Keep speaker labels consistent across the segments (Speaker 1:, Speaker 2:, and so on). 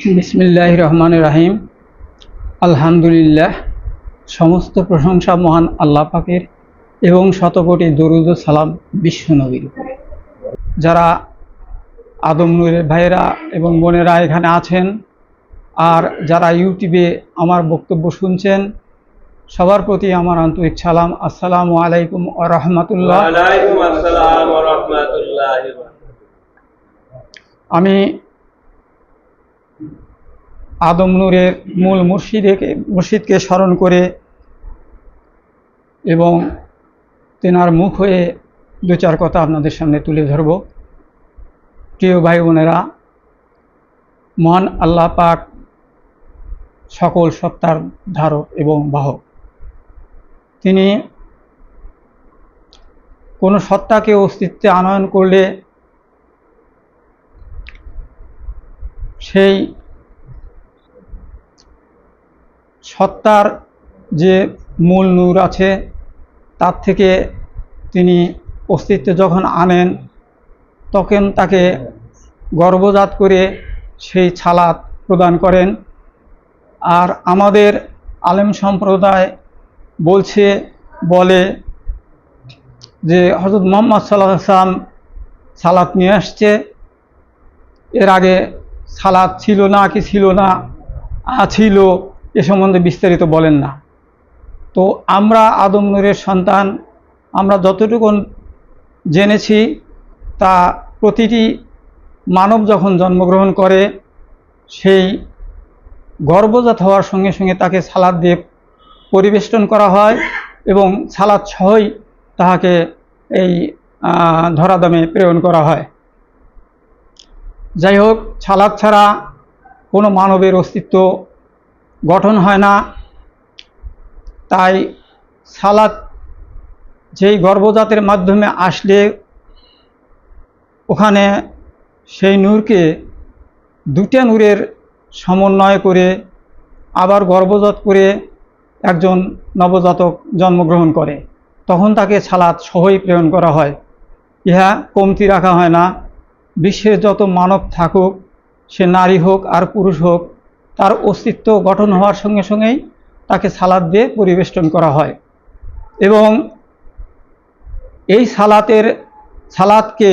Speaker 1: বিসমিল্লাহ রহমান রাহিম আলহামদুলিল্লাহ সমস্ত প্রশংসা মহান আল্লাহ পাকের এবং শতকোটি দরুদ ও সালাম বিশ্ব নবীর উপরে যারা আদম নূরের ভাইয়েরা এবং বোনেরা এখানে আছেন আর যারা ইউটিউবে আমার বক্তব্য শুনছেন সবার প্রতি আমার আন্তরিক সালাম। আসসালামু আলাইকুম রহমতুল্লাহ।
Speaker 2: বারাকাতুহু।
Speaker 1: আমি আদম নূরের মূল মুর্শিদেকে মুর্শিদকে স্মরণ করে এবং তেনার মুখ হয়ে দু চার কথা আপনাদের সামনে তুলে ধরব। প্রিয় ভাই বোনেরা, মহান আল্লাহ পাক সকল সত্তার ধারক এবং বাহক। তিনি কোনো সত্তাকে অস্তিত্বে আনয়ন করলে সেই সত্তার যে মূল নূর আছে, তার থেকে তিনি অস্তিত্ব যখন আনেন, তখন তাকে গর্ভজাত করে সেই ছালাত প্রদান করেন। আর আমাদের আলেম সম্প্রদায় বলছে, বলে যে হজরত মোহাম্মদ সাল্লাহ সাল্লাম সালাত নিয়ে আসছে। এর আগে সালাদ ছিল না কি ছিল না ছিল। এ সম্বন্ধে বিস্তারিত বলেন না। তো আমরা আদম নূরের সন্তান আমরা যতটুকু জেনেছি তা প্রতিটি মানব যখন জন্মগ্রহণ করে সেই গর্ভজাত হওয়ার সঙ্গে সঙ্গে তাকে সালাদ দিয়ে পরিবেষ্টন করা হয় এবং সালাদ সহই তাহাকে এই আহ, ধরাধামে প্রেরণ করা হয়। যাই হোক ছালাদ ছাড়া কোনো মানবের অস্তিত্ব গঠন হয় না। তাই সালাদ যেই গর্ভজাতের মাধ্যমে আসলে ওখানে সেই নূরকে দুটা নূরের সমন্বয় করে আবার গর্ভজাত করে একজন নবজাতক জন্মগ্রহণ করে, তখন তাকে সালাদ সহই প্রেরণ করা হয়। ইহা কমতি রাখা হয় না। বিশ্বের যত মানব থাকুক, সে নারী হোক আর পুরুষ হোক তার অস্তিত্ব গঠন হওয়ার সঙ্গে সঙ্গেই তাকে সালাদ দিয়ে পরিবেষ্টন করা হয়। এবং এই সালাতের সালাদকে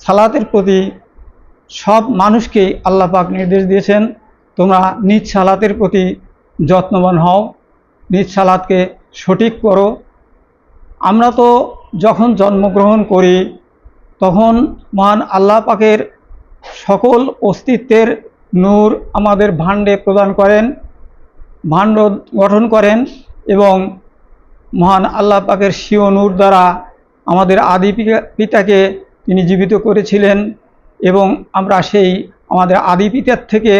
Speaker 1: সালাতের প্রতি সব মানুষকেই আল্লাহ পাক নির্দেশ দিয়েছেন, তোমরা নিজ সালাতের প্রতি যত্নবান হও, নিজ সালাদকে সঠিক করো। আমরা তো যখন জন্মগ্রহণ করি, তখন মহান আল্লাহ পাকের সকল অস্তিত্বের নূর আমাদের ভাণ্ডে প্রদান করেন, ভাণ্ড গঠন করেন এবং মহান আল্লাহ পাকের শিও নূর দ্বারা আমাদের আদি পিতাকে তিনি জীবিত করেছিলেন এবং আমরা সেই আমাদের আদি পিতার থেকে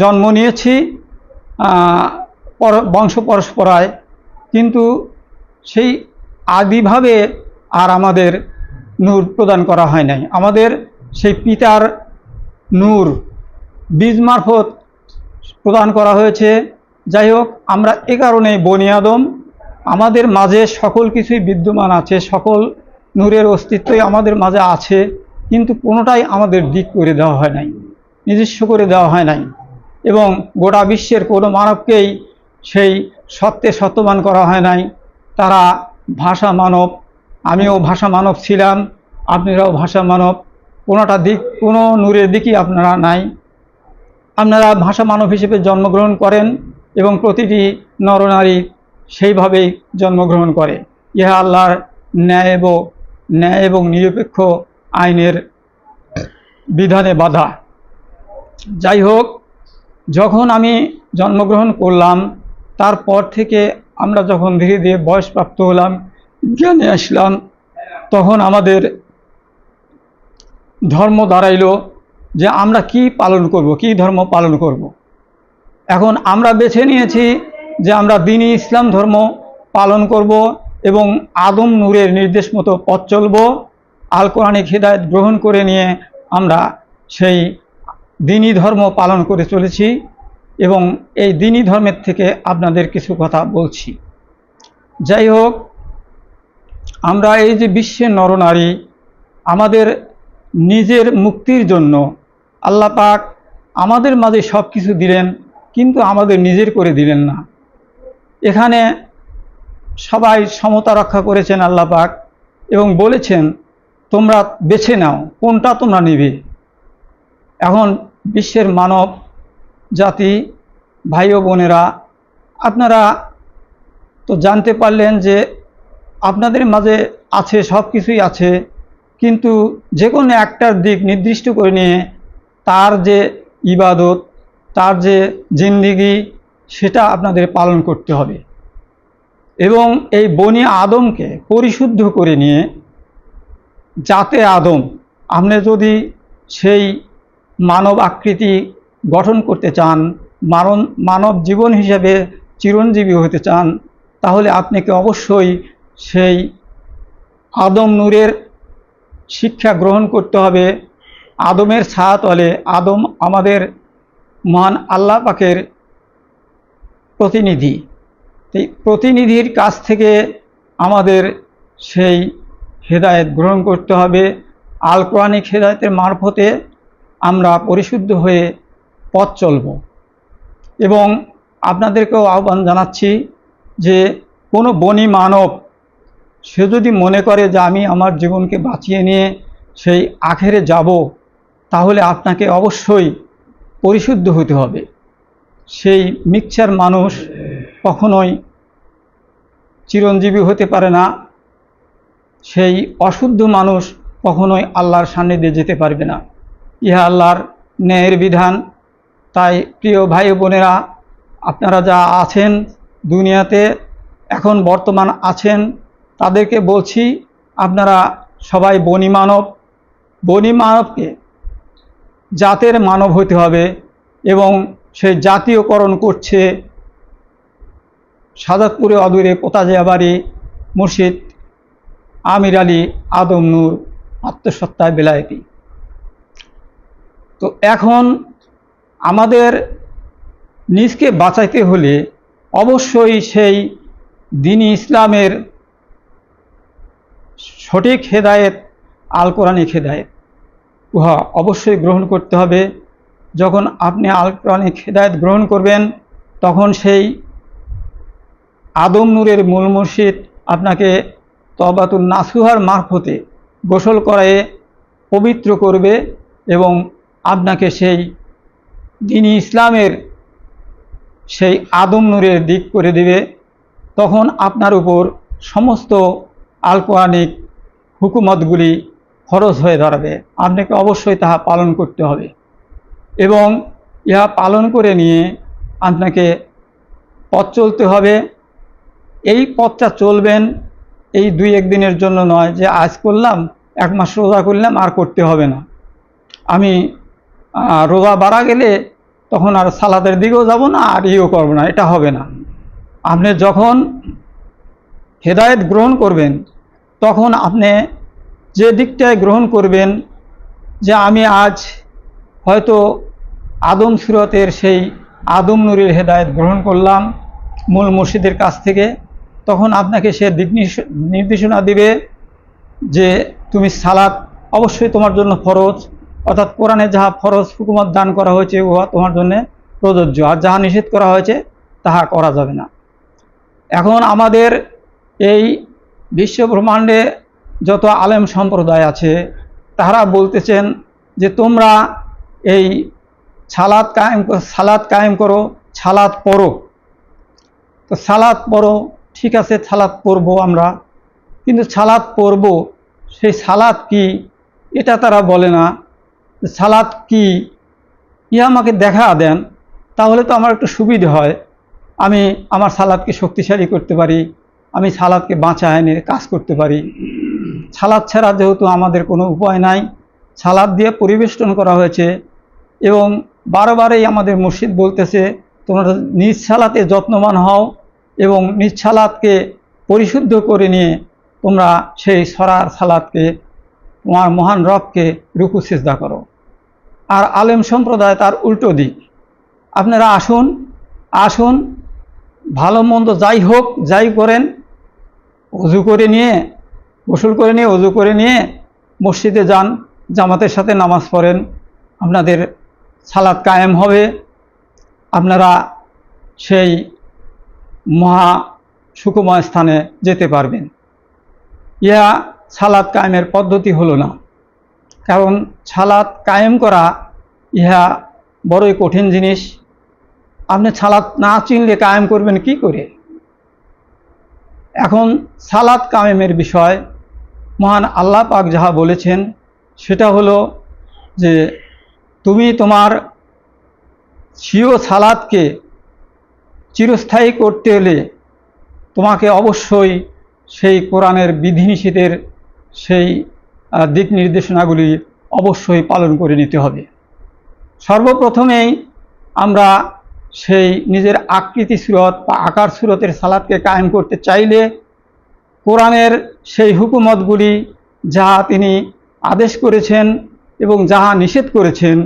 Speaker 1: জন্ম নিয়েছি বংশ পরস্পরায়। কিন্তু সেই আদিভাবে আর আমাদের নূর প্রদান করা হয় নাই। আমাদের সেই পিতার নূর বীজ মারফত প্রদান করা হয়েছে। যাই হোক আমরা এ কারণে বনি আদম, আমাদের মাঝে সকল কিছুই বিদ্যমান আছে, সকল নূরের অস্তিত্বই আমাদের মাঝে আছে, কিন্তু কোনোটাই আমাদের দিক করে দেওয়া হয় নাই, নিজস্ব করে দেওয়া হয় নাই। এবং গোটা বিশ্বের কোনো মানবকেই সেই সত্যে সত্যবান করা হয় নাই। তারা ভাষা মানব, আমিও ভাষা মানব ছিলাম, আপনারাও ভাষা মানব, কোনোটা দিক, কোনো নূরের দিকই আপনারা নাই। আপনারা ভাষা মানব হিসেবে জন্মগ্রহণ করেন এবং প্রতিটি নরনারী সেইভাবেই জন্মগ্রহণ করে। ইহা আল্লাহর ন্যায় এবং ন্যায় এবং নিরপেক্ষ আইনের বিধানে বাধা। যাই হোক, যখন আমি জন্মগ্রহণ করলাম, তারপর থেকে আমরা যখন ধীরে ধীরে বয়সপ্রাপ্ত হলাম, জ্ঞানে আসলাম, তখন আমাদের ধর্ম দাঁড়াইলো। যে আমরা কি পালন করব, কি ধর্ম পালন করব। এখন আমরা বেছে নিয়েছি যে আমরা দিনই ইসলাম ধর্ম পালন করব এবং আদম নূরের নির্দেশ মতো পথ চলব আল কোরআনিক হৃদায়ত গ্রহণ করে নিয়ে আমরা সেই দিনই ধর্ম পালন করে চলেছি এবং এই দিনই ধর্মের থেকে আপনাদের কিছু কথা বলছি যাই হোক, আমরা এই যে বিশ্বের নরনারী, আমাদের নিজের মুক্তির জন্য আল্লাহ পাক আমাদের মাঝে সব কিছু দিলেন, কিন্তু আমাদের নিজের করে দিলেন না। এখানে সবাই সমতা রক্ষা করেছেন আল্লাহ পাক এবং বলেছেন, তোমরা বেছে নাও, কোনটা তোমরা নেবে? এখন বিশ্বের মানব জাতি ভাই ও বোনেরা, আপনারা তো জানতে পারলেন যে আপনাদের মাঝে আছে সব কিছুই আছে কিন্তু যে কোনো একটার দিক নির্দিষ্ট করে নিয়ে তার যে ইবাদত, তার যে জিন্দিগি, সেটা আপনাদের পালন করতে হবে। এবং এই বনি আদমকে পরিশুদ্ধ করে নিয়ে যাতে আদম, আপনি যদি সেই মানব আকৃতি গঠন করতে চান মানব মানব জীবন হিসেবে চিরঞ্জীবী হতে চান, তাহলে আপনাকে অবশ্যই সেই আদম নূরের শিক্ষা গ্রহণ করতে হবে। আদমের ছায়াতলে আদম আমাদের মহান আল্লাহ পাকের প্রতিনিধি। এই প্রতিনিধির কাছ থেকে আমাদের সেই হেদায়েত গ্রহণ করতে হবে। আল কোরআনিক হেদায়েতের মারফতে আমরা পরিশুদ্ধ হয়ে পথ চলব। এবং আপনাদেরকেও আহ্বান জানাচ্ছি যে কোনো বনি মানব সে যদি মনে করে যে আমি আমার জীবনকে বাঁচিয়ে নিয়ে সেই আখেরে যাব, তাহলে আপনাকে অবশ্যই পরিশুদ্ধ হতে হবে। সেই মিক্সার মানুষ কখনোই চিরঞ্জীবী হতে পারে না। সেই অশুদ্ধ মানুষ কখনোই আল্লাহর সান্নিধ্যে যেতে পারবে না। ইহা আল্লাহর ন্যায়ের বিধান। তাই প্রিয় ভাই বোনেরা, আপনারা যা আছেন দুনিয়াতে, এখন বর্তমান আছেন তাদেরকে বলছি, আপনারা সবাই বনি মানব। বনি মানবকে জাতের মানব হতে হবে এবং সে জাতীয়করণ করছে। সাদাতপুরে অদূরে পোতাজিয়াবাড়ি মুর্শিদ আমির আলী আদম নূর আত্মসত্তায় বেলায়েতি তো এখন আমাদের নিজকে বাঁচাইতে হলে অবশ্যই সেই দিনী ইসলামের সঠিক হেদায়েত আল কোরআনিক হেদায়েত। উহা অবশ্যই গ্রহণ করতে হবে। যখন আপনি আল কোরআনিক হেদায়েত গ্রহণ করবেন, তখন সেই আদম নূরের মূল মুর্শিদ আপনাকে তবাতুল নাসুহার মারফতে গোসল করায়ে পবিত্র করবে এবং আপনাকে সেই দিনী ইসলামের সেই আদম নূরের দিক করে দেবে। তখন আপনার উপর সমস্ত আল কোরআনিক হুকুমতগুলি খরচ হয়ে দাঁড়াবে। আপনাকে অবশ্যই তাহা পালন করতে হবে। এবং ইহা পালন করে নিয়ে আপনাকে পথ চলতে হবে। এই পথটা চলবেন এই দুই একদিনের জন্য নয় যে আজ করলাম, এক মাস রোজা করলাম, আর করতে হবে না। আমি রোজা বাড়া গেলে তখন আর সালাদের দিকেও যাব না, আর ইয়েও করব না, এটা হবে না। আপনি যখন হেদায়েত গ্রহণ করবেন, তখন আপনি যে দিকটায় গ্রহণ করবেন, যে আমি আজ হয়তো আদম সুরতের সেই আদম নুরের হেদায়েত গ্রহণ করলাম মূল মসজিদের কাছ থেকে, তখন আপনাকে সে দিক নির্দেশনা দিবে যে তুমি সালাত অবশ্যই তোমার জন্য ফরজ, অর্থাৎ কোরআনে যাহা ফরজ হুকুমত দান করা হয়েছে উহা তোমার জন্য প্রযোজ্য। আর যাহা নিষেধ করা হয়েছে, তাহা করা যাবে না। এখন আমাদের এই বিশ্ব ব্রহ্মাণ্ডে যত আলেম সম্প্রদায় আছে, তারা বলতেছেন যে তোমরা এই ছালাত কায়েম সালাত কায়েম করো ছালাত পড়ো। তো সালাত পড়ো, ঠিক আছে সালাত পড়ব আমরা। কিন্তু সালাত পড়ব, সেই সালাত কি? এটা তারা বলে না। সালাত কি? ইয়া আমাকে দেখা দেন, তাহলে তো আমার একটু সুবিধে হয়। আমি আমার সালাদকে শক্তিশালী করতে পারি। আমি সালাদকে বাঁচা এনে কাজ করতে পারি। সালাদ ছাড়া যেহেতু আমাদের কোনো উপায় নাই, সালাদ দিয়ে পরিবেষ্টন করা হয়েছে এবং বারবারই আমাদের মসজিদ বলতেছে, তোমরা নিজ সালাতে যত্নবান হও এবং নিজ সালাদকে পরিশুদ্ধ করে নিয়ে তোমরা সেই সরার সালাদকে, তোমার মহান রবকে রুকু সিজদা করো। আর আলেম সম্প্রদায় তার উল্টো দিক। আপনারা আসুন আসুন, ভালো মন্দ যাই হোক, যাই করেন অজু করে নিয়ে, গোসল করে নিয়ে অজু করে নিয়ে মসজিদে যান, জামাতের সাথে নামাজ পড়েন। আপনাদের সালাদ কায়েম হবে। আপনারা সেই মহা সুকুময় স্থানে যেতে পারবেন। ইয়া সালাদ কায়েমের পদ্ধতি হলো না। কারণ সালাদ কায়েম করা ইহা বড়ই কঠিন জিনিস। আপনি সালাদ না চিনলে কায়েম করবেন কি করে? এখন সালাদ কামেমের বিষয়, মহান আল্লাহ পাক যাহা বলেছেন, সেটা হলো যে তুমি তোমার স্বীয় সালাদকে চিরস্থায়ী করতে হলে তোমাকে অবশ্যই সেই কোরআনের বিধিনিষেধের সেই দিক নির্দেশনাগুলি অবশ্যই পালন করে নিতে হবে। সর্বপ্রথমেই আমরা সেই নিজের আকৃতি সুরত বা আকার সুরতের সালাদকে কায়েম করতে চাইলে কোরআনের সেই হুকুমতগুলি যাহা তিনি আদেশ করেছেন এবং যাহা নিষেধ করেছেন,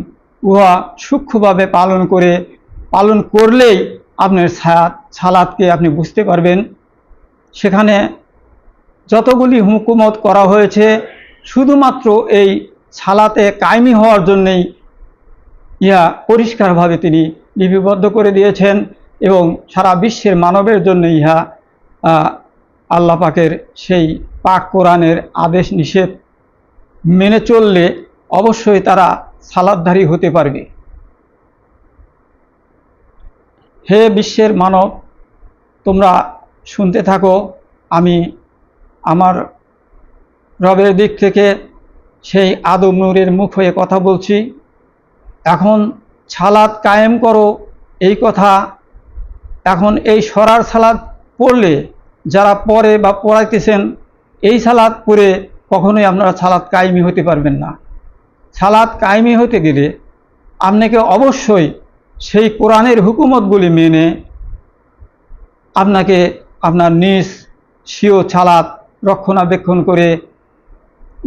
Speaker 1: উহা সূক্ষ্মভাবে পালন করে, পালন করলেই আপনার সালাদকে আপনি বুঝতে পারবেন। সেখানে যতগুলি হুকুমত করা হয়েছে, শুধুমাত্র এই সালাতে কায়েমি হওয়ার জন্যেই ইহা পরিষ্কারভাবে তিনি লিপিবদ্ধ করে দিয়েছেন এবং সারা বিশ্বের মানবের জন্য ইহা আল্লাহ পাকের সেই পাক কোরআনের আদেশ নিষেধ মেনে চললে অবশ্যই তারা সালাদধারী হতে পারবে। হে বিশ্বের মানব, তোমরা শুনতে থাকো, আমি আমার রবের দিক থেকে সেই আদম নূরের মুখ হয়ে কথা বলছি। এখন সালাদ কায়েম করো, এই কথা এখন এই সরার সালাদ পড়লে যারা পড়ে বা পড়াইতেছেন, এই সালাদ পড়ে কখনোই আপনারা সালাদ কায়েমি হতে পারবেন না। সালাদ কায়েমি হতে গেলে আপনাকে অবশ্যই সেই কোরআনের হুকুমতগুলি মেনে আপনাকে আপনার নিজ স্বীয় ছালাত রক্ষণাবেক্ষণ করে,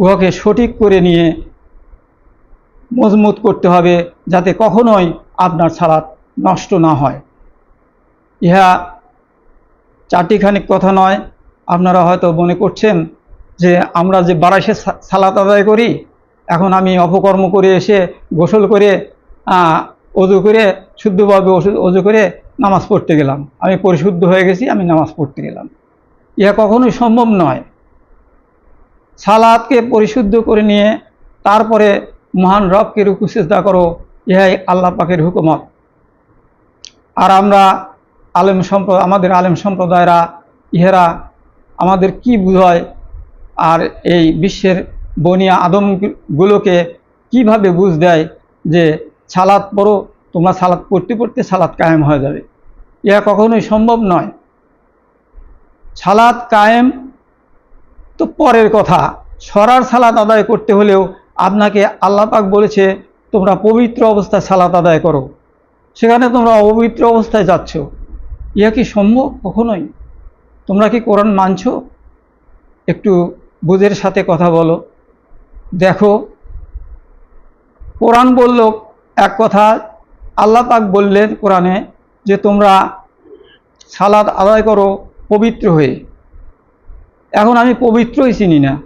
Speaker 1: উহাকে সঠিক করে নিয়ে মজবুত করতে হবে যাতে কখনোই আপনার সালাত নষ্ট না হয়। ইহা চারটিখানিক কথা নয়। আপনারা হয়তো মনে করছেন যে আমরা যে বারাইশে সা- সালাত আদায় করি, এখন আমি অপকর্ম করে এসে গোসল করে অজু করে, শুদ্ধভাবে অজু করে নামাজ পড়তে গেলাম। আমি পরিশুদ্ধ হয়ে গেছি, আমি নামাজ পড়তে গেলাম। ইহা কখনোই সম্ভব নয়। সালাদকে পরিশুদ্ধ করে নিয়ে তারপরে মহান রবকে রুকু সিজদা করো, ইহাই আল্লাহ পাকের হুকুমত। আর আমরা আলেম সম্প্রদায়, আমাদের আলেম সম্প্রদায়রা, ইহেরা আমাদের কি বুঝায় আর এই বিশ্বের বনিয়া আদমগুলোকে কীভাবে বুঝ দেয় যে সালাদ পড়ো, তোমরা সালাদ পড়তে পড়তে সালাদ কায়েম হয়ে যাবে। ইহা কখনোই সম্ভব নয়। সালাদ কায়েম তো পরের কথা। সরার সালাত আদায় করতে হলেও আপনাকে আল্লাহ পাক বলেছে, তোমরা পবিত্র অবস্থায় সালাত আদায় করো। সেখানে তোমরা অপবিত্র অবস্থায় যাচ্ছ। ইহা কি সম্ভব কখনোই? তোমরা কি কোরআন মানছো? একটু বুঝের সাথে কথা বলো। দেখো, কোরআন বলল, এক কথা আল্লাহ পাক বললেন কোরআনে যে, তোমরা সালাদ আদায় করো পবিত্র হয়ে। এখন আমি পবিত্রই চিনি না।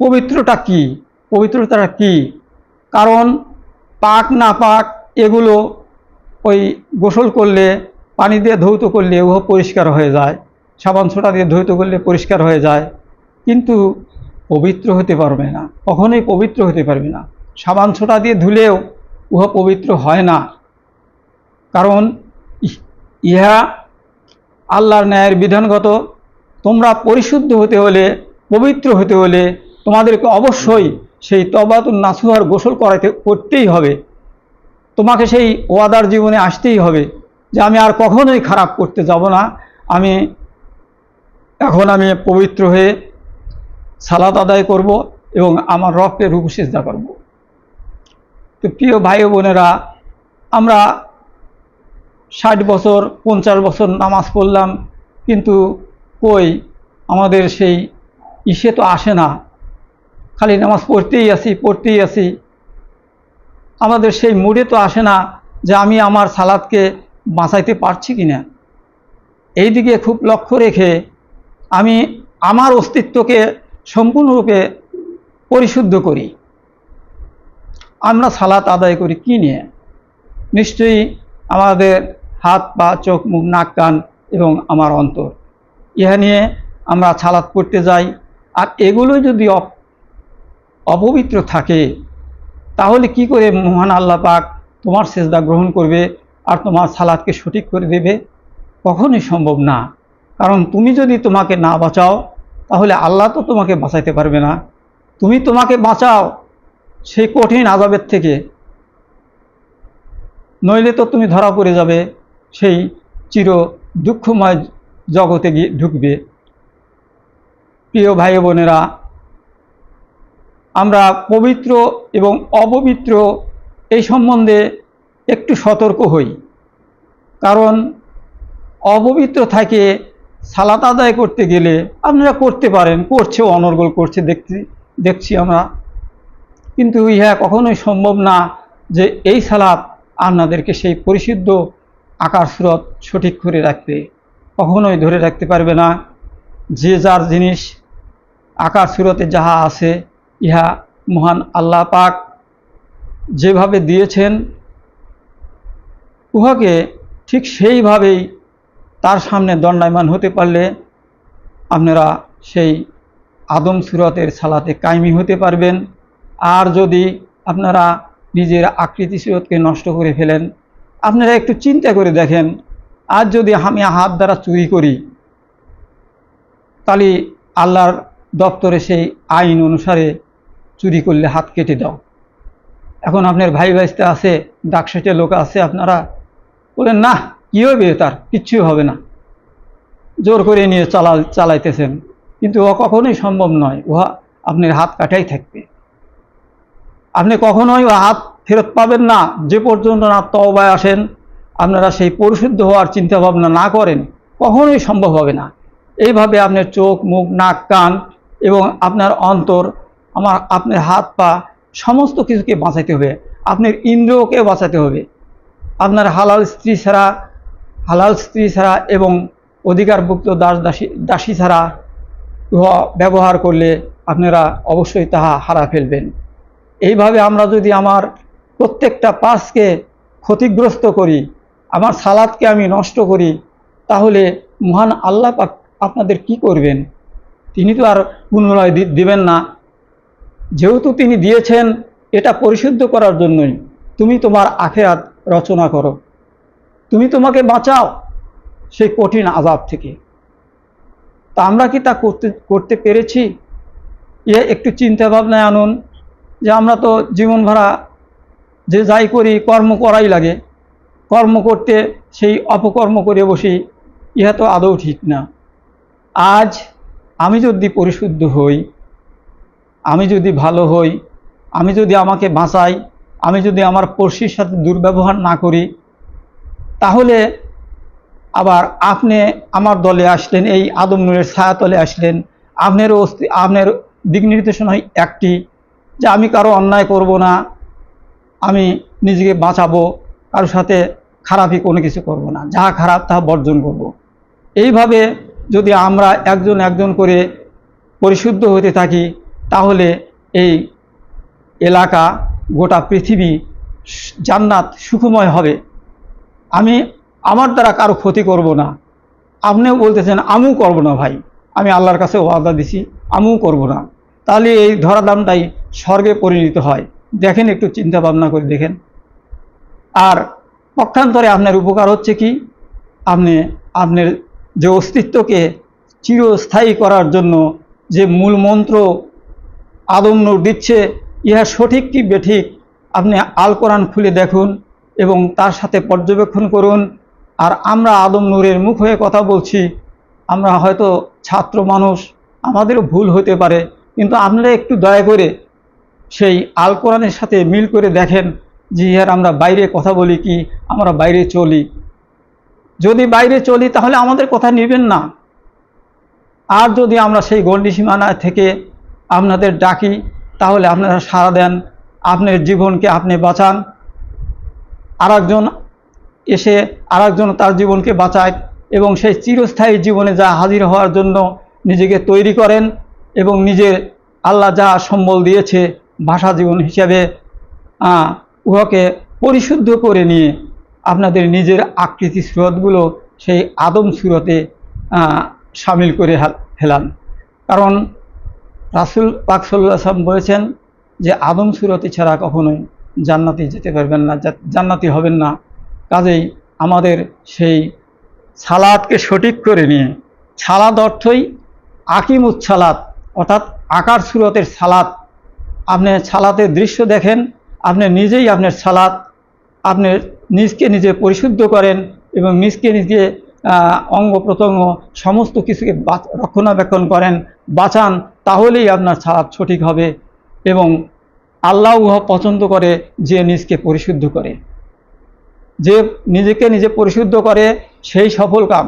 Speaker 1: পবিত্রটা কি? পবিত্রতাটা কি? কারণ পাক না পাক এগুলো ওই গোসল করলে, পানি দিয়ে ধৌত করলে উহা পরিষ্কার হয়ে যায়, সাবান ছোটা দিয়ে ধৌত করলে পরিষ্কার হয়ে যায়, কিন্তু পবিত্র হতে পারবে না, কখনোই পবিত্র হতে পারবে না। সাবান ছোটা দিয়ে ধুলেও উহা পবিত্র হয় না। কারণ ইহা আল্লাহর ন্যায়ের বিধানগত, তোমরা পরিশুদ্ধ হতে হলে, পবিত্র হতে হলে তোমাদেরকে অবশ্যই সেই তবাতুন নাসুহার গোসল করাতে করতেই হবে। তোমাকে সেই ওয়াদার জীবনে আসতেই হবে যে আমি আর কখনোই খারাপ করতে যাব না। আমি এখন আমি পবিত্র হয়ে সালাত আদায় করব এবং আমার রবকে রূপ সিজদা করব। তো প্রিয় ভাই বোনেরা, আমরা ষাট বছর, পঞ্চাশ বছর নামাজ পড়লাম, কিন্তু কই আমাদের সেই ইসে তো আসে না। খালি নামাজ পড়তেই আসি পড়তেই আসি আমাদের সেই মুডে তো আসে না যে আমি আমার সালাদকে বাঁচাইতে পারছি কি না এই দিকে খুব লক্ষ্য রেখে আমি আমার অস্তিত্বকে সম্পূর্ণরূপে পরিশুদ্ধ করি। আমরা সালাত আদায় করি কি নিয়ে? নিশ্চয়ই আমাদের হাত, পা, চোখ, মুখ, নাক, কান এবং আমার অন্তর। ইহা নিয়ে আমরা সালাত পড়তে যাই। আর এগুলো যদি অপবিত্র থাকে, তাহলে কি করে মহান আল্লাহ পাক তোমার সেজদা গ্রহণ করবে আর তোমার সালাদকে সঠিক করে দেবে? কখনই সম্ভব না। কারণ তুমি যদি তোমাকে না বাঁচাও, তাহলে আল্লাহ তো তোমাকে বাঁচাইতে পারবে না। তুমি তোমাকে বাঁচাও সেই কঠিন আজাবের থেকে। নইলে তো তুমি ধরা পড়ে যাবে, সেই চির দুঃখময় জগতে গিয়ে ঢুকবে। প্রিয় ভাই বোনেরা আমরা পবিত্র এবং অপবিত্র এই সম্বন্ধে একটু সতর্ক হই। কারণ অপবিত্র থাকে সালাত আদায় করতে গেলে আপনারা করতে পারেন, করছে, অনর্গল করছে, দেখছি দেখছি আমরা। কিন্তু ইহা কখনোই সম্ভব না যে এই সালাত আপনাদেরকে সেই পরিশুদ্ধ আকার সুরত সঠিক করে রাখতে কখনোই ধরে রাখতে পারবে না যে যার জিনিস আকার সুরতে যাহা আছে ইহা মহান আল্লাহ পাক যেভাবে দিয়েছেন, উহাকে ঠিক সেইভাবেই তার সামনে দণ্ডায়মান হতে পারলে আপনারা সেই আদম সুরতের সালাতে কায়েমি হতে পারবেন। আর যদি আপনারা নিজের আকৃতি সুরতকে নষ্ট করে ফেলেন, আপনারা একটু চিন্তা করে দেখেন, আজ যদি আমি হাত দ্বারা চুরি করি, তাহলে আল্লাহর দপ্তরে সেই আইন অনুসারে চুরি করলে হাত কেটে দাও। এখন আপনার ভাই ভাইস্তে আছে ডাকসাইটে লোক আছে, আপনারা বলেন না কী হবে তার? কিচ্ছুই হবে না। জোর করে নিয়ে চালা চালাইতেছেন। কিন্তু ও কখনোই সম্ভব নয়, উহা আপনার হাত কাটাই থাকবে। আপনি কখনোই ও হাত ফেরত পাবেন না। যে পর্যন্ত না তবায় আসেন, আপনারা সেই পরিশুদ্ধ হওয়ার চিন্তা ভাবনা না করেন, কখনোই সম্ভব হবে না। এইভাবে আপনার চোখ, মুখ, নাক, কান এবং আপনার অন্তর আমার আপনার হাত পা সমস্ত কিছুকে বাঁচাইতে হবে। আপনার ইন্দ্রিয়কে বাঁচাতে হবে। আপনার হালাল স্ত্রী ছাড়া, হালাল স্ত্রী ছাড়া এবং অধিকারভুক্ত দাস দাসী দাসী ছাড়া ব্যবহার করলে আপনারা অবশ্যই তাহা হারা ফেলবেন। এইভাবে আমরা যদি আমার প্রত্যেকটা পাসকে ক্ষতিগ্রস্ত করি, আমার সালাদকে আমি নষ্ট করি, তাহলে মহান আল্লাহ আপনাদের কি করবেন? তিনি তো আর পুনরায় দিবেন না। যেহেতু তিনি দিয়েছেন, এটা পরিশুদ্ধ করার জন্যই তুমি তোমার আখেরাত রচনা করো। তুমি তোমাকে বাঁচাও সেই কঠিন আজাব থেকে। তা আমরা কি তা করতে করতে পেরেছি? এ একটু চিন্তা ভাবনায় আনুন যে আমরা তো জীবন ভাড়া যে যাই করি, কর্ম করাই লাগে। কর্ম করতে সেই অপকর্ম করে বসি, ইহা তো আদৌ ঠিক না। আজ আমি যদি পরিশুদ্ধ হই আমি যদি ভালো হই, আমি যদি আমাকে বাঁচাই, আমি যদি আমার পড়শির সাথে দুর্ব্যবহার না করি, তাহলে আবার আপনি আমার দলে আসলেন, এই আদম নূরের ছায়াতলে আসলেন আপনারও অস্তি- আপনার দিক নির্দেশনা হয় একটি, যে আমি কারও অন্যায় করব না, আমি নিজেকে বাঁচাবো কারোর সাথে খারাপই কোনো কিছু করব না যাহা খারাপ তাহা বর্জন করব। এইভাবে যদি আমরা একজন একজন করে পরিশুদ্ধ হতে থাকি তাহলে এই এলাকা, গোটা পৃথিবী জান্নাত সুখময় হবে। আমি আমার দ্বারা কারও ক্ষতি করব না। আপনিও বলতেছেন, আমিও করব না ভাই। আমি আল্লাহর কাছে ওয়াদা দিছি, আমিও করব না। তাহলে এই ধরাধামটাই স্বর্গে পরিণত হয়। দেখেন, একটু চিন্তা ভাবনা করে দেখেন। আর পক্ষান্তরে আপনার উপকার হচ্ছে কি? আপনি, আপনার যে অস্তিত্বকে চিরস্থায়ী করার জন্য যে মূল মন্ত্র আদম নূর দিচ্ছে, ইহা সঠিক কি বেঠিক? আপনি আল কোরআন খুলে দেখুন এবং তার সাথে পর্যবেক্ষণ করুন। আর আমরা আদম নূরের মুখ হয়ে কথা বলছি। আমরা হয়তো ছাত্র মানুষ, আমাদেরও ভুল হতে পারে। কিন্তু আপনারা একটু দয়া করে সেই আল কোরআনের সাথে মিল করে দেখেন যে ইহার আমরা বাইরে কথা বলি কি, আমরা বাইরে চলি। যদি বাইরে চলি, তাহলে আমাদের কথা নেবেন না। আর যদি আমরা সেই গণ্ডি সীমানা থেকে আপনাদের ডাকি, তাহলে আপনারা সাড়া দেন, আপনার জীবনকে আপনি বাঁচান। আর একজন এসে আর একজন তার জীবনকে বাঁচায় এবং সেই চিরস্থায়ী জীবনে যা হাজির হওয়ার জন্য নিজেকে তৈরি করেন এবং নিজের আল্লাহ যা সম্বল দিয়েছে ভাষা জীবন হিসাবে উহাকে পরিশুদ্ধ করে নিয়ে আপনাদের নিজের আকৃতি সুরতগুলো সেই আদম সুরতে সামিল করে হেল- ফেলান কারণ রাসুল পাক সাল্লাহ আসলাম বলেছেন যে, আদম সুরতি ছাড়া কখনোই জান্নাতি যেতে পারবেন না জান্নাতি হবেন না। কাজেই আমাদের সেই সালাদকে সঠিক করে নিয়ে, সালাদ অর্থই আকিম সালাদ অর্থাৎ আকার সুরতের সালাদ। আপনি সালাতের দৃশ্য দেখেন, আপনি নিজেই আপনার সালাদ, আপনি নিজকে নিজে পরিশুদ্ধ করেন এবং নিজকে নিজে অঙ্গ প্রত্যঙ্গ সমস্ত কিছুকে রক্ষণাবেক্ষণ করেন, বাঁচান তাহলেই আপনার সালাদ সঠিক হবে এবং আল্লাহ উহা পছন্দ করে যে নিজকে পরিশুদ্ধ করে। যে নিজেকে নিজে পরিশুদ্ধ করে সেই সফল কাম।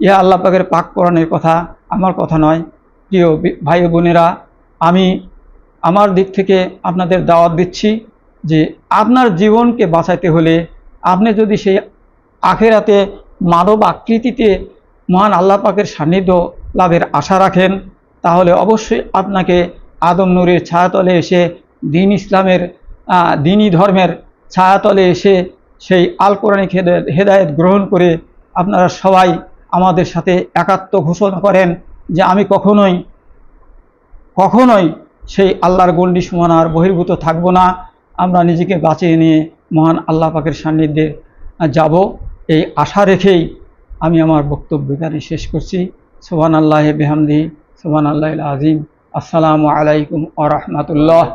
Speaker 1: ইহা আল্লাহ পাকের পাক কোরআনের কথা, আমার কথা নয়। প্রিয় ভাই বোনেরা, আমি আমার দিক থেকে আপনাদের দাওয়াত দিচ্ছি যে আপনার জীবনকে বাঁচাইতে হলে আপনি যদি সেই আখেরাতে মানব আকৃতিতে মহান আল্লাহ পাকের সান্নিধ্য লাভের আশা রাখেন তাহলে অবশ্যই আপনাকে আদম নূরের ছায়াতলে এসে দিন ইসলামের দিনী ধর্মের ছায়াতলে এসে সেই আল কোরআনিক হেদায়েত গ্রহণ করে আপনারা সবাই আমাদের সাথে একাত্ম ঘোষণা করেন যে আমি কখনোই কখনোই সেই আল্লাহর গণ্ডি সীমানার বহির্ভূত থাকব না। আমরা নিজেকে বাঁচিয়ে নিয়ে মহান আল্লাহ পাকের সান্নিধ্যে যাব। এই আশা রেখেই আমি আমার বক্তব্য এখানে শেষ করছি। সোহান আল্লাহ বেহামদি। সোহান আল্লাহ আজিম আসসালামু আলাইকুম আ রহমতুল্লাহ।